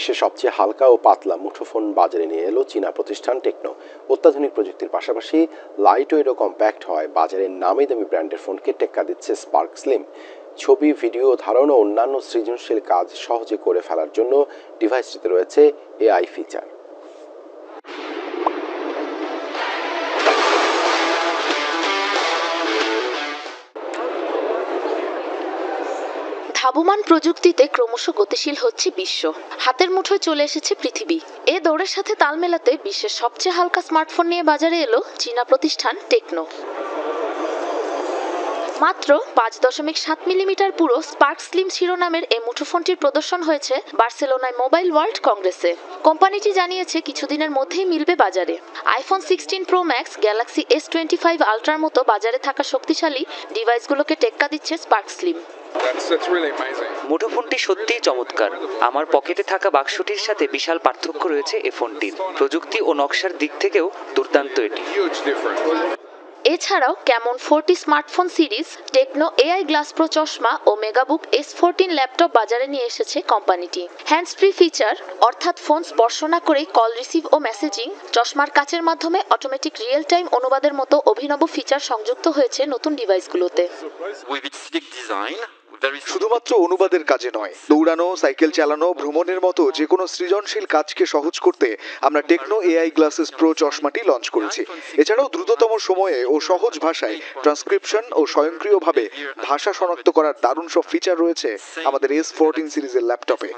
বিশ্বের সবচেয়ে হালকা ও পাতলা মুঠোফোন বাজারে নিয়ে এলো চীনা প্রতিষ্ঠান টেকনো। অত্যাধুনিক প্রযুক্তির পাশাপাশি লাইট ওয়েট ও কম্প্যাক্ট হয়। বাজারের নামি দামি ব্র্যান্ডের ফোনকে টেক্কা দিচ্ছে স্পার্ক স্লিম ছবি ভিডিও ধারণ ও অন্যান্য সৃজনশীল কাজ সহজে করে ফেলার জন্য ডিভাইসটিতে রয়েছে এআই ফিচার ধাবমান প্রযুক্তিতে ক্রমশ গতিশীল হচ্ছে বিশ্ব। হাতের মুঠোয় চলে এসেছে পৃথিবী। এ দৌড়ের সাথে তাল মেলাতে বিশ্বের সবচেয়ে হালকা স্মার্টফোন নিয়ে বাজারে এলো চীনা প্রতিষ্ঠান টেকনো। মাত্র পাঁচ দশমিক সাত মিলিমিটার পুরো স্পার্ক স্লিম শিরোনামের এই মুঠোফোনটির প্রদর্শন হয়েছে বার্সেলোনায় মোবাইল ওয়ার্ল্ড কংগ্রেসে। কোম্পানিটি জানিয়েছে, কিছুদিনের মধ্যেই মিলবে বাজারে। IPhone sixteen Pro Max Galaxy S twenty five আলট্রার মতো বাজারে থাকা শক্তিশালী ডিভাইসগুলোকে টেক্কা দিচ্ছে স্পার্ক স্লিম। That's that's মুঠোফোনটি সত্যিই চমৎকার। আমার পকেটে থাকা বাক্সটির সাথে বিশাল পার্থক্য রয়েছে এ ফোনটির। প্রযুক্তি ও নকশার দিক থেকেও দুর্দান্ত এটি। এছাড়াও Camon forty smartphone series Tecno AI glass Pro চশমা ও মেগাবুক এস ফোরটিন ল্যাপটপ বাজারে নিয়ে এসেছে কোম্পানিটি। হ্যান্ডস ফ্রি ফিচার অর্থাৎ ফোন স্পর্শ না করেই কল রিসিভ ও মেসেজিং চশমার কাচের মাধ্যমে অটোমেটিক রিয়েল টাইম অনুবাদের মতো অভিনব ফিচার সংযুক্ত হয়েছে নতুন ডিভাইসগুলোতে। শুধুমাত্র অনুবাদের কাজে নয়, দৌড়ানো, সাইকেল চালানো, ভ্রমণের মতো যে কোনো সৃজনশীল কাজকে সহজ করতে আমরা টেকনো এআই গ্লাসেস প্রো চশমাটি লঞ্চ করেছি। এছাড়াও দ্রুততম সময়ে ও সহজ ভাষায় ট্রান্সক্রিপশন ও স্বয়ংক্রিয়ভাবে ভাষা শনাক্ত করার দারুণ সব ফিচার রয়েছে আমাদের এস ফোরটিন সিরিজের ল্যাপটপে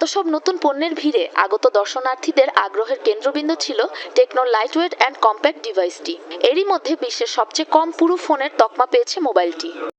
25 Ultra, which is thicker and heavier than ours. এত সব নতুন পণ্যের ভিড়ে আগত দর্শনার্থীদের আগ্রহের কেন্দ্রবিন্দু ছিল টেকনো লাইটওয়েট অ্যান্ড কম্প্যাক্ট ডিভাইসটি এরই মধ্যে বিশ্বের সবচেয়ে কম পুরো ফোনের তকমা পেয়েছে মোবাইলটি